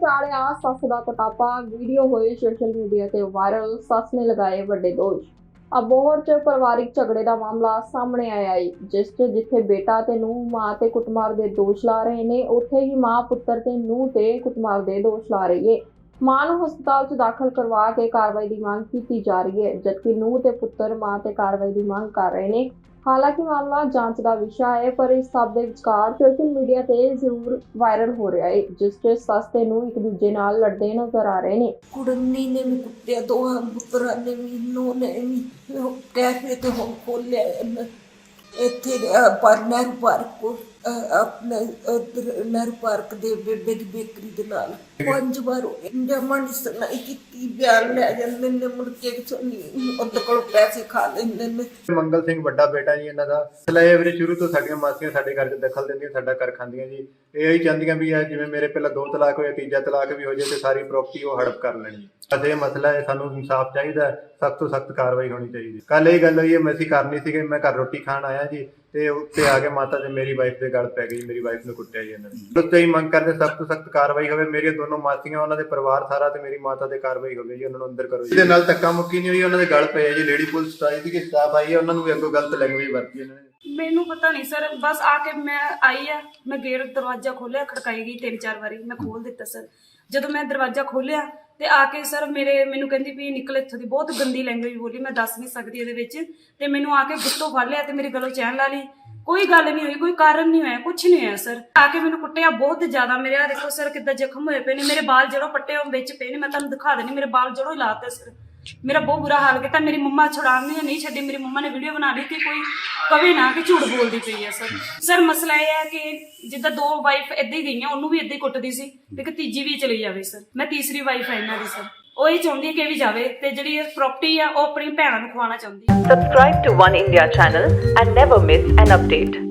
ਚਾਲਿਆ ਸੱਸ ਦਾ ਕਟਾਪਾ, ਵੀਡੀਓ ਹੋਈ ਸੋਸ਼ਲ ਮੀਡੀਆ ਤੇ ਵਾਇਰਲ ਸੱਸ ਨੇ ਲਗਾਏ ਵੱਡੇ ਦੋਸ਼। ਅਬੋਹਰ ਚ ਪਰਿਵਾਰਿਕ ਝਗੜੇ ਦਾ ਮਾਮਲਾ ਸਾਹਮਣੇ ਆਇਆ ਹੈ ਜਿਸ 'ਚ ਜਿੱਥੇ ਬੇਟਾ ਤੇ ਨੂੰ ਮਾਂ ਤੇ ਕੁੱਟਮਾਰ ਦੇ ਦੋਸ਼ ਲਾ ਰਹੇ ਨੇ, ਉੱਥੇ ਹੀ ਮਾਂ, ਪੁੱਤਰ ਤੇ ਨੂੰਹ ਤੇ ਕੁੱਟਮਾਰ ਦੇ ਦੋਸ਼ ਲਾ ਰਹੀ ਹੈ ਮਾਂ ਨੂੰ ਹਸਪਤਾਲ 'ਚ ਦਾਖਲ ਕਰਵਾ ਕੇ ਕਾਰਵਾਈ ਦੀ ਮੰਗ ਕੀਤੀ ਜਾ ਰਹੀ ਹੈ ਜਦਕਿ ਨੂੰਹ ਤੇ ਪੁੱਤਰ, ਮਾਂ ਤੇ ਕਾਰਵਾਈ ਦੀ ਮੰਗ ਕਰ ਰਹੇ ਨੇ। ਹਾਲਾਂਕਿ ਮਾਮਲਾ ਜਾਂਚ ਦਾ ਵਿਸ਼ਾ ਹੈ ਪਰ ਇਸ ਸਭ ਦੇ ਵਿਚਕਾਰ ਸੋਸ਼ਲ ਮੀਡੀਆ ਤੇ ਜ਼ਰੂਰ ਵਾਇਰਲ ਹੋ ਰਿਹਾ ਹੈ ਜਿਸ 'ਚ ਸੱਸ ਤੇ ਨੂੰ ਇੱਕ ਦੂਜੇ ਨਾਲ ਲੜਦੇ ਨਜ਼ਰ ਆ ਰਹੇ ਨੇ ਕੁੜਮਣੀ ਨੇ ਵੀ ਕੁੱਟਿਆ ਦੋਹਾਂ ਪੁੱਤਰਾਂ ਨੇ ਵੀ ਨੋ ਨੇ ਵੀ ਉਹ ਕੈਫੇ ਤੇ ਹੁਣ ਖੋਲਿਆ ਇਹਨਾਂ। ਇੱਥੇ ਅਹ, ਪਰ ਨਹਿਰੂ ਪਾਰਕ ਕੋ ਅਹ, ਆਪਣੇ ਉਧਰ ਨਹਿਰੂ ਪਾਰਕ ਦੇ ਬੇਬੇ ਦੀ ਬੇਕਰੀ ਦੇ ਨਾਲ ਪੰਜ ਵਾਰ ਜਮਾ ਨਹੀਂ ਸੁਣਾਈ ਕੀਤੀ, ਬਿਆਨ ਲੈ ਜਾਂਦੇ ਨੇ ਮੁੜ ਕੇ ਸੁਣੀ ਉਹਦੇ ਕੋਲ ਪੈਸੇ ਖਾ ਲੈਂਦੇ ਨੇ। ਮੰਗਲ ਸਿੰਘ ਵੱਡਾ ਬੇਟਾ ਜੀ ਇਹਨਾਂ ਦਾ ਸਲਾਏ ਸ਼ੁਰੂ ਤੋਂ ਸਾਡੀਆਂ ਮਾਸੀਆਂ ਸਾਡੇ ਘਰ 'ਚ ਦਖਲ ਦਿੰਦੀਆਂ, ਸਾਡਾ ਘਰ ਖਾਂਦੀਆਂ ਜੀ। ਇਹ ਹੀ ਚਾਹੁੰਦੀਆਂ ਵੀ ਆ ਜਿਵੇਂ ਮੇਰੇ ਪਹਿਲਾਂ ਦੋ ਤਲਾਕ ਹੋਏ, ਤੀਜਾ ਤਲਾਕ ਵੀ ਹੋ ਜਾਏ ਤੇ ਸਾਰੀ ਪ੍ਰਾਪਰਟੀ ਉਹ ਹੜਪ ਕਰ ਲੈਣੀ ਬਸ ਇਹ ਮਸਲਾ ਹੈ ਸਾਨੂੰ ਇਨਸਾਫ ਚਾਹੀਦਾ ਸਖਤ ਤੋਂ ਸਖਤ ਕਾਰਵਾਈ ਹੋਣੀ ਚਾਹੀਦੀ ਕੱਲ ਇਹ ਗੱਲ ਹੋਈ ਹੈ ਮੈਂ ਅਸੀਂ ਕਰਨੀ ਸੀਗੇ ਮੈਂ ਘਰ ਰੋਟੀ ਖਾਣ ਆਇਆ ਜੀ ਤੇ ਉੱਤੇ ਆ ਕੇ ਮਾਤਾ ਤੇ ਮੇਰੀ ਵਾਈਫ ਦੇ ਗਲ ਪੈ ਗਈ ਮੇਰੀ ਵਾਈਫ ਨੂੰ ਕੁੱਟਿਆ ਜੀ ਇਹਨਾਂ ਨੇ। ਉੱਤੇ ਹੀ ਮੰਗ ਕਰਦੇ ਸਖਤ ਤੋਂ ਸਖਤ ਕਾਰਵਾਈ ਹੋਵੇ ਮੇਰੀਆਂ ਦੋਨੋਂ ਮਾਸੀਆਂ ਉਹਨਾਂ ਦੇ ਪਰਿਵਾਰ ਸਾਰਾ ਤੇ ਮੇਰੀ ਮਾਤਾ ਤੇ ਕਾਰਵਾਈ ਹੋਵੇ ਜੀ ਉਹਨਾਂ ਨੂੰ ਅੰਦਰ ਕਰੋ ਜੀ। ਇਹਦੇ ਨਾਲ ਧੱਕਾ ਮੁੱਕੀ ਨਹੀਂ ਹੋਈ ਉਹਨਾਂ ਦੇ ਗਲ ਪਏ ਆ ਜੀ ਲੇਡੀ ਪੁਲਿਸ ਆਈ ਸੀ ਕਿ ਸਟਾਫ ਆਈ ਹੈ ਉਹਨਾਂ ਨੂੰ ਵੀ ਅੱਗੋਂ ਗਲਤ ਲੈਂਗੁਏਜ ਵਰਤੀ ਇਹਨਾਂ ਨੇ। ਮੈਨੂੰ ਪਤਾ ਨਹੀਂ ਸਰ ਬਸ ਆ ਕੇ ਮੈਂ ਆਈ ਆ ਮੈਂ ਗੇਟ ਦਰਵਾਜ਼ਾ ਖੋਲਿਆ ਖੜਕਾਈ ਗਈ ਤਿੰਨ ਚਾਰ ਵਾਰੀ ਮੈਂ ਖੋਲ ਦਿੱਤਾ ਸਰ। ਜਦੋਂ ਮੈਂ ਦਰਵਾਜ਼ਾ ਖੋਲਿਆ ਤੇ ਆ ਕੇ ਸਰ ਮੇਰੇ, ਮੈਨੂੰ ਕਹਿੰਦੀ ਵੀ ਨਿਕਲ ਇੱਥੋਂ ਦੀ ਬਹੁਤ ਗੰਦੀ ਲੈਂਗੁਏਜ ਬੋਲੀ, ਮੈਂ ਦੱਸ ਨਹੀਂ ਸਕਦੀ ਇਹਦੇ ਵਿੱਚ। ਤੇ ਮੈਨੂੰ ਆ ਕੇ ਗੁੱਤੋਂ ਫੜ ਲਿਆ ਤੇ ਮੇਰੇ ਗਲੋਂ ਚੈਨ ਲਾ ਲਈ। ਕੋਈ ਗੱਲ ਨਹੀਂ ਹੋਈ, ਕੋਈ ਕਾਰਨ ਨਹੀਂ ਹੋਇਆ ਕੁਝ ਨਹੀਂ ਹੋਇਆ ਸਰ। ਆ ਕੇ ਮੈਨੂੰ ਕੁੱਟਿਆ, ਬਹੁਤ ਜ਼ਿਆਦਾ ਮੇਰੇ ਆ ਦੇਖੋ ਸਰ ਕਿੱਦਾਂ ਜ਼ਖਮ ਹੋਏ ਪਏ ਨੇ। ਮੇਰੇ ਬਾਲ ਜੜੋਂ ਪੱਟੇ ਹੋਏ ਵਿੱਚ ਪਏ ਨੇ, ਮੈਂ ਤੁਹਾਨੂੰ ਦਿਖਾ ਦੇਣੀ ਮੇਰੇ ਬਾਲ ਜੜੋਂ ਲਾਤੇ ਸਰ। ਮੇਰਾ ਬਹੁਤ ਬੁਰਾ ਹਾਲ ਕੀਤਾ, ਮੇਰੀ ਮੰਮਾ ਛੁਡਾਉਣ ਨਹੀਂ ਛੱਡੀ, ਮੇਰੀ ਮੰਮਾ ਨੇ ਵੀਡੀਓ ਬਣਾ ਲਈ ਕਿ ਕੋਈ ਕਵੇ ਨਾ ਕਿ ਝੂਠ ਬੋਲਦੀ ਪਈ ਹੈ ਸਰ। ਸਰ, ਮਸਲਾ ਇਹ ਹੈ ਕਿ ਜਿੱਦਾਂ ਦੋ ਵਾਈਫ ਏਦਾਂ ਹੀ ਗਈਆਂ, ਉਹਨੂੰ ਵੀ ਏਦਾਂ ਹੀ ਕੁੱਟਦੀ ਸੀ ਤੇ ਕਿ ਤੀਜੀ ਵੀ ਚਲੀ ਜਾਵੇ ਸਰ। ਮੈਂ ਤੀਸਰੀ ਵਾਈਫ ਹੈ ਇਹਨਾਂ ਦੀ ਸਰ। ਉਹ ਇਹ ਚਾਹੁੰਦੀ ਹੈ ਕਿ ਵੀ ਜਾਵੇ ਤੇ ਜਿਹੜੀ ਇਹ ਪ੍ਰਾਪਰਟੀ ਆ, ਉਹ ਆਪਣੀ ਭੈਣਾਂ ਨੂੰ ਖਵਾਉਣਾ ਚਾਹੁੰਦੀ ਹੈ Subscribe to One India channel and never miss an update.